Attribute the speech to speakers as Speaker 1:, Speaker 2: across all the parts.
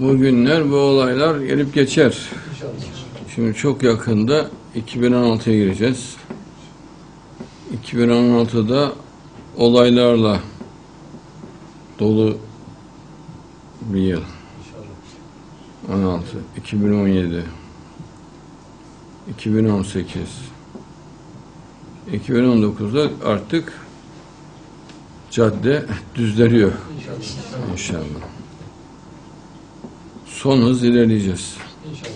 Speaker 1: Bu günler, bu olaylar gelip geçer. Şimdi çok yakında 2016'ya gireceğiz. 2016'da olaylarla dolu bir yıl.
Speaker 2: İnşallah.
Speaker 1: 16, 2017, 2018, 2019'da artık cadde düzleniyor
Speaker 2: İnşallah.
Speaker 1: inşallah. Son hız ilerleyeceğiz.
Speaker 2: İnşallah.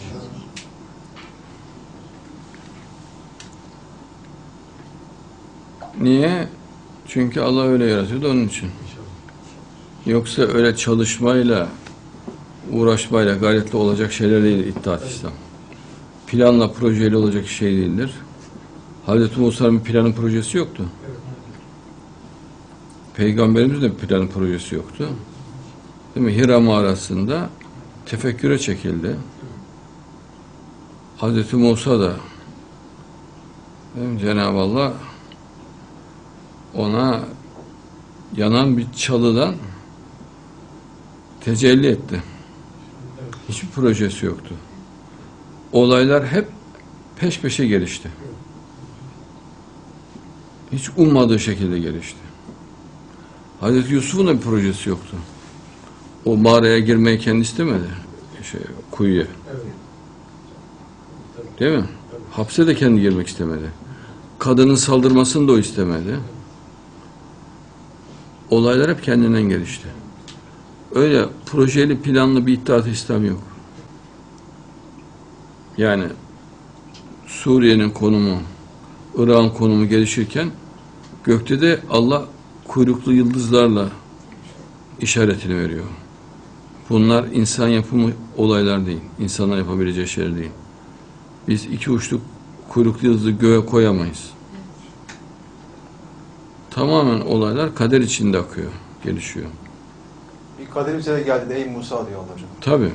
Speaker 1: Niye? Çünkü Allah öyle yaratıyordu onun için. Yoksa öyle çalışmayla, uğraşmayla, gayretle olacak şeyler değil İttihat İslam. Planla, projeyle olacak şey değildir. Hazreti Musa'nın planı projesi yoktu.
Speaker 2: Evet.
Speaker 1: Peygamberimizin de planı projesi yoktu. Değil mi? Hira mağarasında tefekküre çekildi. Hazreti Musa da? Cenab-ı Allah ona yanan bir çalıdan tecelli etti. Hiçbir projesi yoktu. Olaylar hep peş peşe gelişti. Hiç ummadığı şekilde gelişti. Hazreti Yusuf'un da bir projesi yoktu. O mağaraya girmeyi kendi istemedi. Şey, kuyuya. Değil mi? Hapse de kendi girmek istemedi. Kadının saldırmasını da o istemedi. Olaylar hep kendinden gelişti. Öyle projeli planlı bir iddiat İslam yok. Yani Suriye'nin konumu, Irak'ın konumu gelişirken gökte de Allah kuyruklu yıldızlarla işaretini veriyor. Bunlar insan yapımı olaylar değil. İnsanlar yapabileceği şeyler değil. Biz iki uçlu kuyruklu yıldızı göğe koyamayız. Tamamen olaylar kader içinde akıyor, gelişiyor.
Speaker 3: Bir kaderimize de geldi de ey Musa diyor Allah.
Speaker 1: Tabii.